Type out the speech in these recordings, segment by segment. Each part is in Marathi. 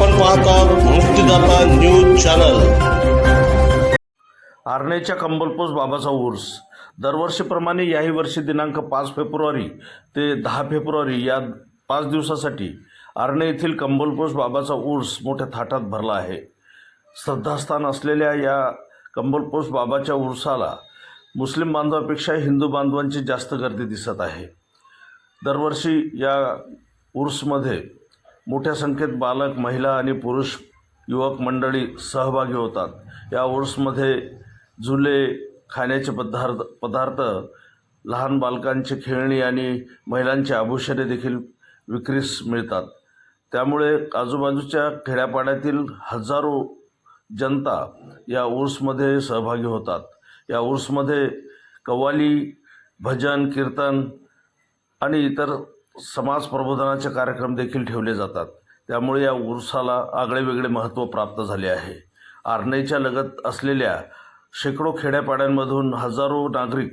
पाहतात मुक्तिदाता न्यूज चॅनल. आरणेच्या कंबलपोस बाबाचा उर्स. दरवर्षीप्रमाणे याही वर्षी दिनांक पाच फेब्रुवारी ते दहा फेब्रुवारी या पाच दिवसासाठी आर्णे येथील कंबलपोस बाबाचा उर्स मोठ्या थाटात भरला आहे. श्रद्धास्थान असलेल्या या कंबलपोस बाबाच्या उर्साला मुस्लिम बांधवापेक्षा हिंदू बांधवांची जास्त गर्दी दिसत आहे. दरवर्षी या उर्समध्ये मोठ्या संख्येत बालक महिला आणि पुरुष युवक मंडळी सहभागी होतात. या उर्समध्ये झुले खाण्याचे पदार्थ पदार्थ लहान बालकांची खेळणी आणि महिलांची आभूषणे देखील विक्रीस मिळतात. त्यामुळे आजूबाजूच्या खेड्यापाड्यातील हजारो जनता या उर्समध्ये सहभागी होतात. या उर्समध्ये कव्वाली भजन कीर्तन आणि इतर समाज प्रबोधनाचे कार्यक्रम देखील ठेवले जातात. त्यामुळे या उर्साला आगळेवेगळे महत्त्व प्राप्त झाले आहे. आर्नेच्या लगत असलेल्या शेकडो खेड्यापाड्यांमधून हजारो नागरिक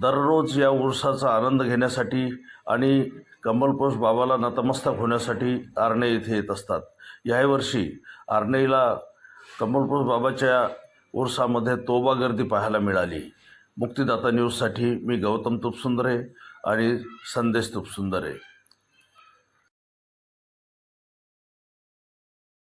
दररोज या उर्साचा आनंद घेण्यासाठी आणि कमलपोष बाबाला नतमस्तक होण्यासाठी आर्णे येथे येत असतात. याही वर्षी आर्नेला कमलपोष बाबाच्या उर्सामध्ये तोबा गर्दी पाहायला मिळाली. मुक्तिदाता न्यूजसाठी मी गौतम तुपसुंदरे आणि संदेश खूप सुंदर आहे.